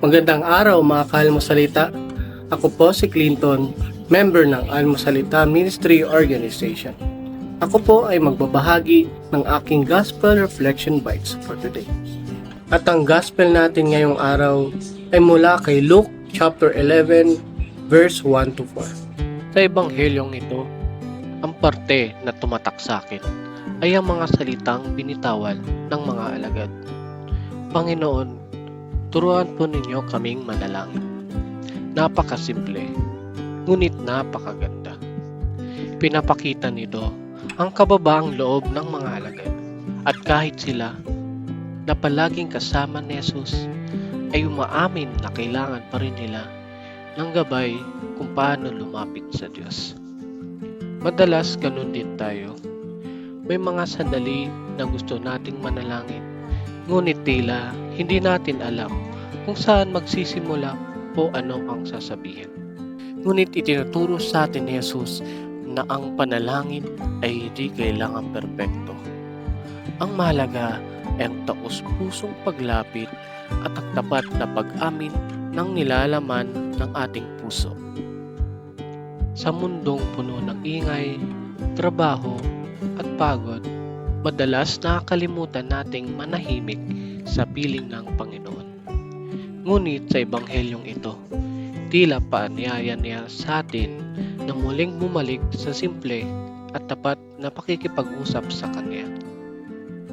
Magandang araw mga kalmosalita. Ako po si Clinton, member ng Almosalita Ministry Organization. Ako po ay magbabahagi ng aking Gospel Reflection Bites for today. At ang Gospel natin ngayong araw ay mula kay Luke chapter 11 verse 1 to 4. Sa ebanghelyong ito, ang parte na tumatak sa akin ay ang mga salitang binitawan ng mga alagad. Panginoon, turuan po ninyo kaming manalangin. Napakasimple, ngunit napakaganda. Pinapakita nito ang kababaang loob ng mga alagad at kahit sila na palaging kasama ni Jesus ay umaamin na kailangan pa rin nila ng gabay kung paano lumapit sa Diyos. Madalas ganun din tayo. May mga sandali na gusto nating manalangin, ngunit tila hindi natin alam kung saan magsisimula o ano ang sasabihin. Ngunit itinuturo sa atin ni Jesus na ang panalangin ay hindi kailangan perpekto. Ang mahalaga ay ang taus-pusong paglapit at ang tapat na pag-amin ng nilalaman ng ating puso. Sa mundong puno ng ingay, trabaho at pagod, madalas nakakalimutan nating manahimik sa piling ng Panginoon. Ngunit sa ebanghelyong ito, tila paanyaya niya sa atin na muling bumalik sa simple at tapat na pakikipag-usap sa Kanya.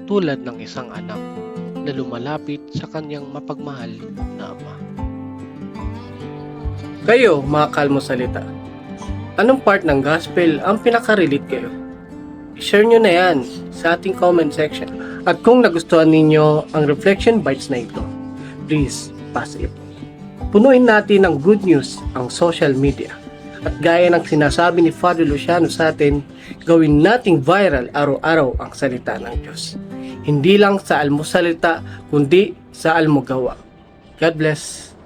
Tulad ng isang anak na lumalapit sa kanyang mapagmahal na ama. Kayo mga kalmosalita, anong part ng gospel ang pinaka-relate kayo? I-share nyo na yan sa ating comment section. At kung nagustuhan ninyo ang reflection bites na ito, please pass it. Punuin natin ng good news ang social media. At gaya ng sinasabi ni Father Luciano sa atin, gawin nating viral araw-araw ang salita ng Diyos. Hindi lang sa almusalita, kundi sa almugawa. God bless.